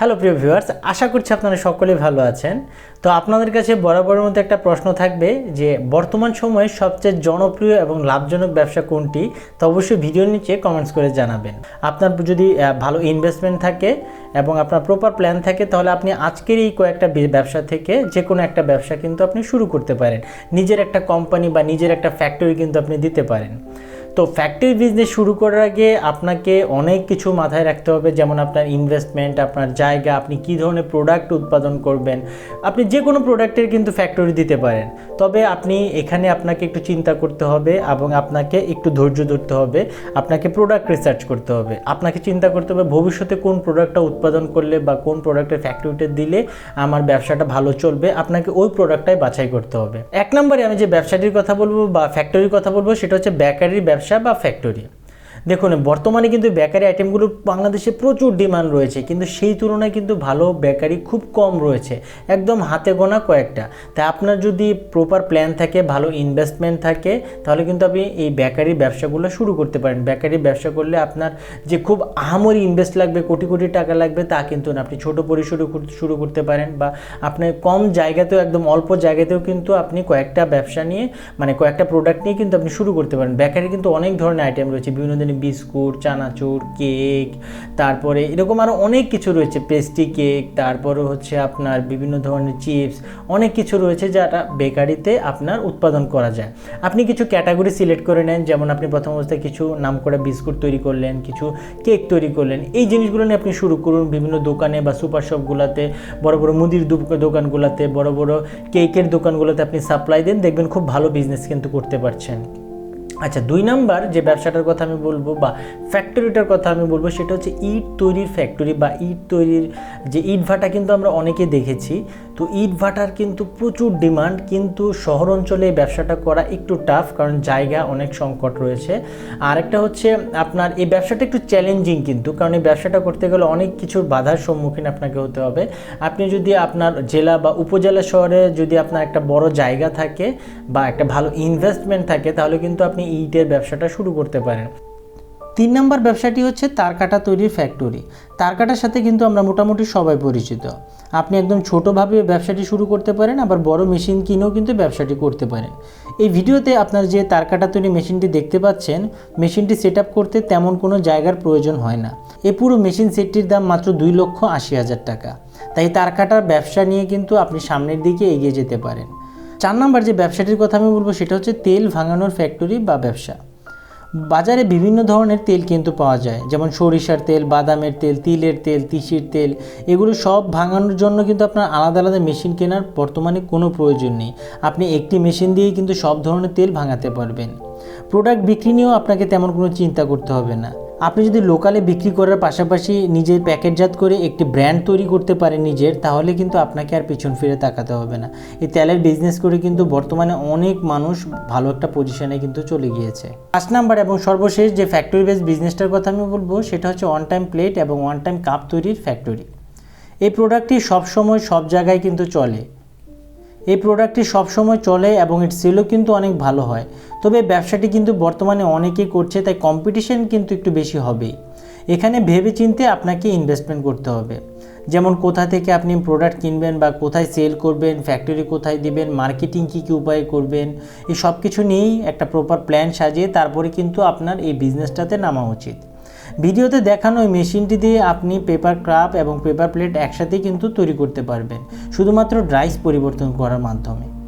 Hello প্রিয় viewers আশা করছি আপনারা সকলেই ভালো আছেন। তো আপনাদের কাছে বরাবরের মধ্যে একটা প্রশ্ন থাকবে যে, বর্তমান সময়ে সবচেয়ে জনপ্রিয় এবং লাভজনক ব্যবসা কোনটি? তো অবশ্যই ভিডিওর নিচে কমেন্টস করে জানাবেন। আপনার যদি ভালো ইনভেস্টমেন্ট থাকে এবং আপনার প্রপার প্ল্যান থাকে, তাহলে আপনি আজকের এই কয়েকটা ব্যবসা থেকে যে কোনো একটা ব্যবসা কিন্তু আপনি শুরু করতে পারেন। নিজের একটা কোম্পানি বা নিজের একটা ফ্যাক্টরি কিন্তু আপনি দিতে পারেন। তো ফ্যাক্টরি বিজনেস শুরু করার আগে আপনাকে অনেক কিছু মাথায় রাখতে হবে, যেমন আপনার ইনভেস্টমেন্ট আপনার জায়গা, আপনি কী ধরনের প্রোডাক্ট উৎপাদন করবেন। আপনি যে কোনো প্রোডাক্টের কিন্তু ফ্যাক্টরি দিতে পারেন। তবে আপনি এখানে আপনাকে একটু চিন্তা করতে হবে এবং আপনাকে একটু ধৈর্য ধরতে হবে। আপনাকে প্রোডাক্ট রিসার্চ করতে হবে। আপনাকে চিন্তা করতে হবে ভবিষ্যতে কোন প্রোডাক্টটা উৎপাদন করলে বা কোন প্রোডাক্টের ফ্যাক্টরিতে দিলে আমার ব্যবসাটা ভালো চলবে। আপনাকে ওই প্রোডাক্টটাই বাছাই করতে হবে। এক নম্বরে আমি যে ব্যবসাটির কথা বলব বা ফ্যাক্টরির কথা বলব, সেটা হচ্ছে বেকারির ব্যবসা বা ফ্যাক্টরি দেখুন, বর্তমানে কিন্তু বেকারি আইটেমগুলো বাংলাদেশে প্রচুর ডিমান্ড রয়েছে, কিন্তু সেই তুলনায় কিন্তু ভালো বেকারি খুব কম রয়েছে, একদম হাতে গোনা কয়েকটা। তাই আপনার যদি প্রপার প্ল্যান থাকে, ভালো ইনভেস্টমেন্ট থাকে, তাহলে কিন্তু আপনি এই বেকারি ব্যবসাগুলো শুরু করতে পারেন। বেকারি ব্যবসা করলে আপনার যে খুব আহামরি ইনভেস্ট লাগবে, কোটি কোটি টাকা লাগবে, তা কিন্তু না। আপনি ছোটো পরিসরে শুরু করতে পারেন বা আপনি কম জায়গাতেও, একদম অল্প জায়গাতেও কিন্তু আপনি কয়েকটা ব্যবসা নিয়ে মানে কয়েকটা প্রোডাক্ট নিয়ে কিন্তু আপনি শুরু করতে পারেন। বেকারি কিন্তু অনেক ধরনের আইটেম রয়েছে বিভিন্ন ধরনের বিস্কুট, চানাচুর, কেক, তারপরে এরকম আরও অনেক কিছু রয়েছে পেস্ট্রি কেক তারপরে হচ্ছে আপনার বিভিন্ন ধরনের চিপস অনেক কিছু রয়েছে যেটা বেকারিতে আপনার উৎপাদন করা যায়। আপনি কিছু ক্যাটাগরি সিলেক্ট করে নেন, যেমন আপনি প্রথম অবস্থায় কিছু নাম করে বিস্কুট তৈরি করলেন, কিছু কেক তৈরি করলেন, এই জিনিসগুলো নিয়ে আপনি শুরু করুন বিভিন্ন দোকানে বা সুপার শপগুলোতে বড় বড় মুদির দোক- দোকানগুলোতে, বড় বড় কেকের দোকানগুলোতে আপনি সাপ্লাই দেন, দেখবেন খুব ভালো বিজনেস কিন্তু করতে পারছেন। আচ্ছা দুই নাম্বার যে ব্যবসাটার কথা আমি বলব বা ফ্যাক্টরিটার কথা আমি বলব, সেটা হচ্ছে ইট তৈরির ফ্যাক্টরি বা ইট তৈরির যে ইট ভাটা কিন্তু আমরা অনেকে দেখেছি। তো ইট ভাটার কিন্তু প্রচুর ডিমান্ড, কিন্তু শহর অঞ্চলে এই ব্যবসাটা করা একটু টাফ কারণ জায়গা অনেক সংকট রয়েছে। আর একটা হচ্ছে আপনার এই ব্যবসাটা একটু চ্যালেঞ্জিং কিন্তু, কারণ এই ব্যবসাটা করতে গেলে অনেক কিছুর বাধার সম্মুখীন আপনাকে হতে হবে। আপনি যদি আপনার জেলা বা উপজেলা শহরে যদি আপনার একটা বড় জায়গা থাকে বা একটা ভালো ইনভেস্টমেন্ট থাকে, তাহলে কিন্তু আপনি ইটের ব্যবসাটা শুরু করতে পারেন। তিন নম্বর ব্যবসাটি হচ্ছে তারকাটা তৈরির ফ্যাক্টরি তারকাটার সাথে কিন্তু আমরা মোটামুটি সবাই পরিচিত। আপনি একদম ছোটোভাবে ব্যবসাটি শুরু করতে পারেন, আবার বড় মেশিন কিনেও কিন্তু ব্যবসাটি করতে পারেন। এই ভিডিওতে আপনার যে তারকাটা তৈরি মেশিনটি দেখতে পাচ্ছেন মেশিনটি সেট করতে তেমন কোনো জায়গার প্রয়োজন হয় না। এই পুরো মেশিন সেটটির দাম মাত্র দুই লক্ষ আশি হাজার টাকা। তাই তারকাটার ব্যবসা নিয়ে কিন্তু আপনি সামনের দিকে এগিয়ে যেতে পারেন। চার নম্বর যে ব্যবসাটির কথা আমি বলব, সেটা হচ্ছে তেল ভাঙানোর ফ্যাক্টরি বা ব্যবসা। বাজারে বিভিন্ন ধরনের তেল কিন্তু পাওয়া যায়। যেমন সরিষার তেল, বাদামের তেল, তিলের তেল, তিসির তেল, এগুলো সব ভাঙানোর জন্য কিন্তু আপনার আলাদা আলাদা মেশিন কেনার বর্তমানে কোনো প্রয়োজন নেই। আপনি একটি মেশিন দিয়েই কিন্তু সব ধরনের তেল ভাঙাতে পারবেন। প্রোডাক্ট বিক্রি নিয়েও আপনাকে তেমন কোনো চিন্তা করতে হবে না। আপনি যদি লোকালে বিক্রি করার পাশাপাশি নিজের প্যাকেটজাত করে একটি ব্র্যান্ড তৈরি করতে পারেন নিজের, তাহলে কিন্তু আপনাকে আর পিছন ফিরে তাকাতে হবে না। এই তেলের বিজনেস করে কিন্তু বর্তমানে অনেক মানুষ ভালো একটা পজিশনে কিন্তু চলে গিয়েছে। পাঁচ নাম্বার এবং সর্বশেষ যে ফ্যাক্টরি বেস বিজনেসটার কথা আমি বলব, সেটা হচ্ছে ওয়ান টাইম প্লেট এবং ওয়ান টাইম কাপ তৈরির ফ্যাক্টরি এই প্রোডাক্টটি সবসময় সব জায়গায় কিন্তু চলে। এই প্রোডাক্টটি সবসময় চলে এবং এর সেলও কিন্তু অনেক ভালো হয়। তবে ব্যবসাটি কিন্তু বর্তমানে অনেকেই করছে, তাই কম্পিটিশন কিন্তু একটু বেশি হবেই এখানে ভেবে চিনতে আপনাকে ইনভেস্টমেন্ট করতে হবে। যেমন কোথা থেকে আপনি প্রোডাক্ট কিনবেন বা কোথায় সেল করবেন ফ্যাক্টরি কোথায় দিবেন মার্কেটিং কী কী উপায়ে করবেন, এই সব কিছু নিয়েই একটা প্রপার প্ল্যান সাজিয়ে তারপরে কিন্তু আপনার এই বিজনেসটাতে নামা উচিত। ভিডিওতে দেখানো ওই মেশিনটি দিয়ে আপনি পেপার ক্রাফ এবং পেপার প্লেট একসাথেই কিন্তু তৈরি করতে পারবেন। শুধুমাত্র ড্রাইস পরিবর্তন করার মাধ্যমে।